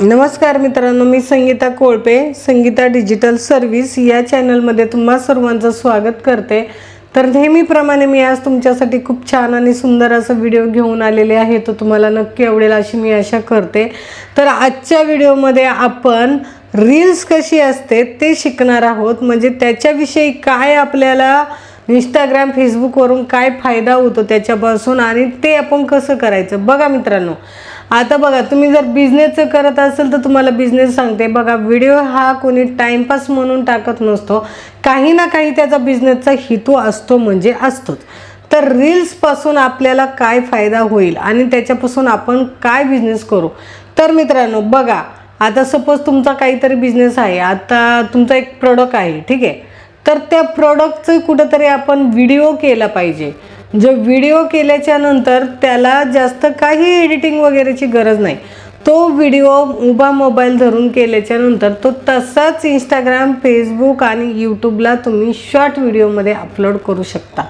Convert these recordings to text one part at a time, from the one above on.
नमस्कार मित्रांनो मी संगीता कोळपे संगीता डिजिटल सर्व्हिस या चॅनलमध्ये तुम्हा सर्वांचं स्वागत करते. तर नेहमीप्रमाणे मी आज तुमच्यासाठी खूप छान आणि सुंदर असं व्हिडिओ घेऊन आलेले आहे तो तुम्हाला नक्की आवडेल अशी मी आशा करते. तर आजच्या व्हिडिओमध्ये आपण रील्स कशी असते ते शिकणार आहोत. म्हणजे त्याच्याविषयी काय आपल्याला इंस्टाग्राम फेसबुकवरून काय फायदा होतो त्याच्यापासून आणि ते आपण कसं करायचं? बघा मित्रांनो आता बघा तुम्ही जर बिझनेस करत असेल तर तुम्हाला बिझनेस सांगते. बघा व्हिडिओ हा कोणी टाईमपास म्हणून टाकत नसतो. काही ना काही त्याचा बिझनेसचा हेतू असतो म्हणजे असतोच. तर रील्सपासून आपल्याला काय फायदा होईल आणि त्याच्यापासून आपण काय बिझनेस करू? तर मित्रांनो बघा आता सपोज तुमचा काहीतरी बिझनेस आहे. आता तुमचा एक प्रोडक्ट आहे ठीक आहे? तर त्या प्रॉडक्टचं कुठंतरी आपण व्हिडिओ केला पाहिजे. जो व्हिडिओ केल्याच्यानंतर त्याला जास्त काही एडिटिंग वगैरेची गरज नाही. तो व्हिडिओ उभा मोबाईल धरून केल्याच्यानंतर तो तसाच इंस्टाग्राम फेसबुक आणि यूट्यूबला तुम्ही शॉर्ट व्हिडिओमध्ये अपलोड करू शकता.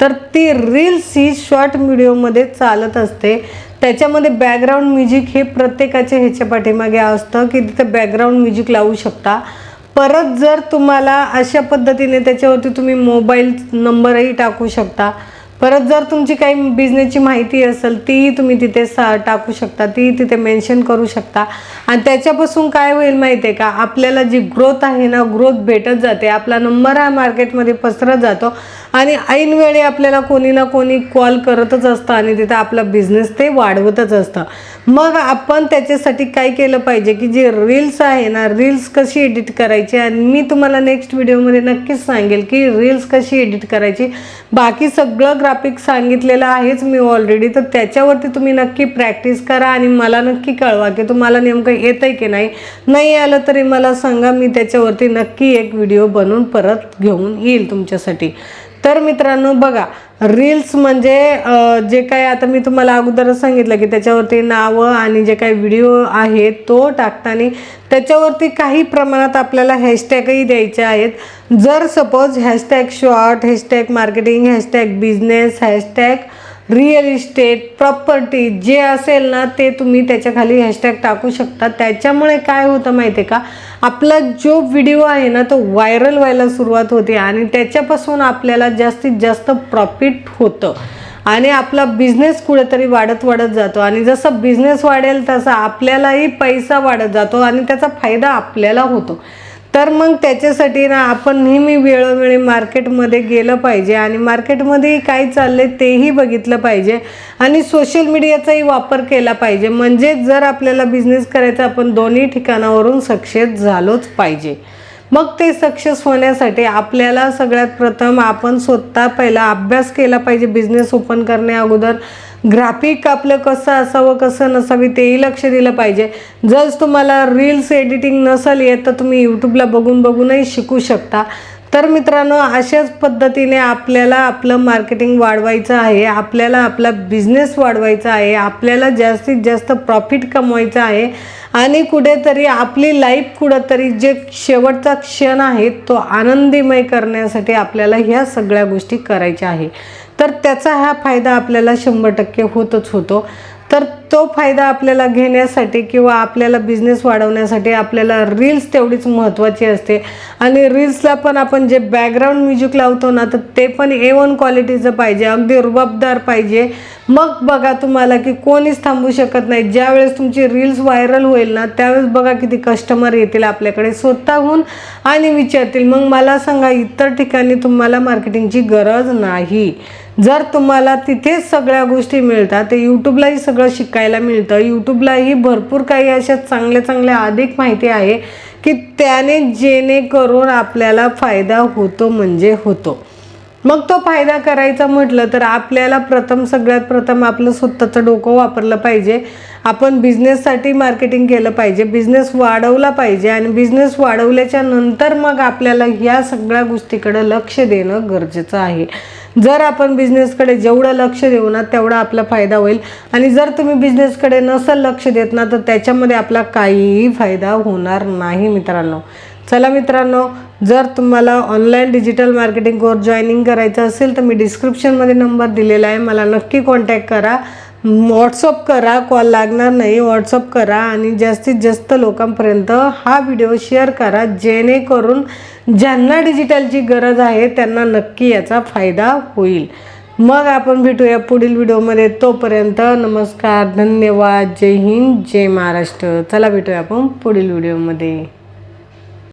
तर ती रील्स ही शॉर्ट व्हिडिओमध्ये चालत असते. त्याच्यामध्ये बॅकग्राऊंड म्युझिक हे प्रत्येकाच्या ह्याच्या पाठीमागे असतं की तिथं बॅकग्राऊंड म्युझिक लावू शकता. परत जर तुम्हाला अशा पद्धतीने त्याच्यावरती तुम्ही मोबाईल नंबरही टाकू शकता परत जर तुमची काही बिझनेसची माहिती असेल तीही तुम्ही तिथे सा टाकू शकता तीही तिथे मेन्शन करू शकता. आणि त्याच्यापासून काय होईल माहिती आहे का? आपल्याला जी ग्रोथ आहे ना ग्रोथ भेटत जाते. आपला नंबर हा मार्केटमध्ये पसरत जातो. आणि ऐनवेळी आपल्याला कोणी ना कोणी कॉल करतच असतं आणि तिथं आपला बिझनेस ते वाढवतच असतं. मग आपण त्याच्यासाठी काय केलं पाहिजे की जे रील्स आहे ना रील्स कशी एडिट करायची? आणि मी तुम्हाला नेक्स्ट व्हिडिओमध्ये नक्कीच सांगेल की रील्स कशी एडिट करायची. बाकी सगळं ग्राफिक सांगितलेलं आहेच मी ऑलरेडी तर त्याच्यावरती तुम्ही नक्की प्रॅक्टिस करा आणि मला नक्की कळवा की तुम्हाला नेमकं येतं आहे की नाही. नाही आलं तरी मला सांगा मी त्याच्यावरती नक्की एक व्हिडिओ बनवून परत घेऊन येईल तुमच्यासाठी. तर मित्रांनो बघा रील्स म्हणजे जे काय आता मी तुम्हाला अगोदरच सांगितलं की त्याच्यावरती नावं आणि जे काही व्हिडिओ आहे तो टाकताना त्याच्यावरती काही प्रमाणात आपल्याला हॅशटॅगही द्यायचे आहेत. जर suppose hashtag short hashtag marketing hashtag business hashtag real estate property जे असेल ना ते तुम्ही त्याच्याखाली हॅशटॅग टाकू शकता. त्याच्यामुळे काय होतं माहिती आहे का? आपला जो व्हिडिओ आहे ना तो व्हायरल व्हायला सुरुवात होते आणि त्याच्यापासून आपल्याला जास्तीत जास्त प्रॉफिट होतं. आणि आपला बिझनेस कुठेतरी वाढत वाढत जातो. आणि जसं बिझनेस वाढेल तसा आपल्यालाही पैसा वाढत जातो आणि त्याचा फायदा आपल्याला होतो. तर मग त्याच्यासाठी ना आपण नेहमी वेळोवेळी मार्केटमध्ये गेलं पाहिजे आणि मार्केटमध्ये काय चाललंय तेही बघितलं पाहिजे आणि सोशल मीडियाचाही वापर केला पाहिजे. म्हणजे जर आपल्याला बिझनेस करायचा आपण दोन्ही ठिकाणावरून सक्सेस झालोच पाहिजे. मग ते सक्सेस होण्यासाठी आपल्याला सगळ्यात प्रथम आपण स्वतः पहिला अभ्यास केला पाहिजे बिझनेस ओपन करण्या अगोदर. ग्राफिक आपलं कसं असावं कसं नसावी तेही लक्ष दिलं पाहिजे. जर तुम्हाला रील्स एडिटिंग नसेल येत तर तुम्ही यूट्यूबला बघून बघूनही शिकू शकता. तर मित्रांनो अशाच पद्धतीने आपल्याला आपलं मार्केटिंग वाढवायचं आहे आपल्याला आपला बिझनेस वाढवायचा आहे आपल्याला जास्तीत जास्त प्रॉफिट कमवायचं आहे आणि कुठेतरी आपली लाईफ कुठंतरी जे शेवटचा क्षण आहे तो आनंदीमय करण्यासाठी आपल्याला ह्या सगळ्या गोष्टी करायच्या आहे. तर त्याचा हा फायदा आपल्याला शंभर टक्के होतच होतो. तर तो फायदा आपल्याला घेण्यासाठी किंवा आपल्याला बिझनेस वाढवण्यासाठी आपल्याला रील्स तेवढीच महत्त्वाची असते. आणि रील्सला पण आपण जे बॅकग्राऊंड म्युझिक लावतो ना तर ते पण ए वन क्वालिटीचं पाहिजे. अगदी रुबाबदार पाहिजे. मग बघा तुम्हाला की कोणीच थांबू शकत नाही. ज्यावेळेस तुमची रील्स व्हायरल होईल ना त्यावेळेस बघा किती कस्टमर येतील आपल्याकडे स्वतःहून आणि विचारतील मग मला सांगा इतर ठिकाणी तुम्हाला मार्केटिंगची गरज नाही. जर तुम्हाला तिथेच सगळ्या गोष्टी मिळतात तर यूट्यूबलाही सगळं शिकायला मिळतं. यूट्यूबलाही भरपूर काही अशा चांगल्या चांगल्या अधिक माहिती आहे की त्याने जेणेकरून आपल्याला फायदा होतो म्हणजे होतो. मग तो फायदा करायचा म्हटलं तर आपल्याला प्रथम सगळ्यात प्रथम आपलं स्वतःचं डोकं वापरलं पाहिजे. आपण बिझनेससाठी मार्केटिंग केलं पाहिजे. बिझनेस वाढवला पाहिजे आणि बिझनेस वाढवल्याच्या नंतर मग आपल्याला ह्या सगळ्या गोष्टीकडं लक्ष देणं गरजेचं आहे. जर आपण बिझनेसकडे जेवढं लक्ष देऊ ना तेवढा आपला फायदा होईल. आणि जर तुम्ही बिझनेसकडे नसल लक्ष देत ना तर त्याच्यामध्ये आपला काहीही फायदा होणार नाही मित्रांनो. चला मित्रांनो जर तुम्हाला online digital marketing course joining करायचं असेल तर मी डिस्क्रिप्शनमध्ये नंबर दिलेला आहे. मला नक्की कॉन्टॅक्ट करा. व्हॉट्सअप करा कॉल लागणार नाही व्हॉट्सअप करा आणि जास्तीत जास्त लोकांपर्यंत हा व्हिडिओ शेअर करा जेणेकरून ज्यांना डिजिटलची गरज आहे त्यांना नक्की याचा फायदा होईल. मग आपण भेटूया पुढील व्हिडिओमध्ये तोपर्यंत नमस्कार धन्यवाद. जय हिंद जय महाराष्ट्र. चला भेटूया आपण पुढील व्हिडिओमध्ये